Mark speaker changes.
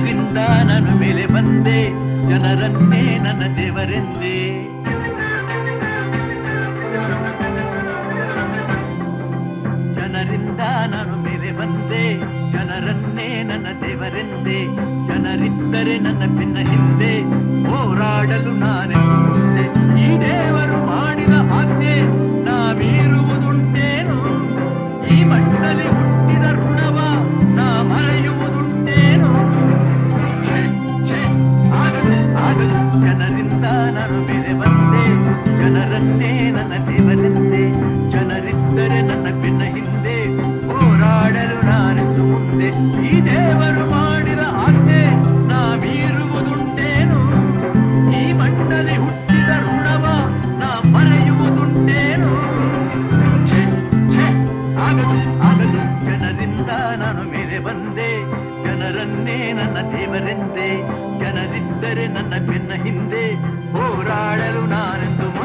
Speaker 1: ಜನರಿಂದ ನಾನು ಮೇಲೆ ಬಂದೆ. ಜನರನ್ನೇ ನನ್ನ ದೇವರೆಂದೆ. ಜನರಿಂದ ನಾನು ಮೇಲೆ ಬಂದೆ. ಜನರನ್ನೇ ನನ್ನ ದೇವರೆಂದೆ. ಜನರಿದ್ದರೆ ನನ್ನ ಭಿನ್ನ ಹಿಂದೆ. ಹೋರಾಡಲು ಮುಂದೆ ಈ ದೇವರು ಮಾಡಿದ ಆಜ್ಞೆ ನಾವಿರುವುದುಂಟೇನು? ಈ ಮಣ್ಣಲ್ಲಿ ಜನರನ್ನೇ ನನ್ನ ದೇವರೆಂದೆ ಜನರಿದ್ದರೆ ನನ್ನ ಬೆನ್ನ ಹಿಂದೆ ಹೋರಾಡಲು ನಾನೆಂದು ಮುಂದೆ ಈ ದೇವರು ಮಾಡಿದ ಆಜ್ಞೆ ನಾ ಮೀರುವುದುಂಟೇನು ಈ ಮಣ್ಣಲ್ಲಿ ಹುಟ್ಟಿದ ಋಣವ ನಾ ಮರೆಯುವುದುಂಟೇನು ಛೆ, ಛೆ, ಆಗದು ಆಗದು ಜನರಿಂದ ನಾನು ಮೇಲೆ ಬಂದೆ ಜನರನ್ನೇ ನನ್ನ ದೇವರೆಂದೆ ಜನರಿದ್ದರೆ ನನ್ನ ಬೆನ್ನ ಹಿಂದೆ ಹೋರಾಡಲು ನಾನೆಂದು ಮುಂದೆ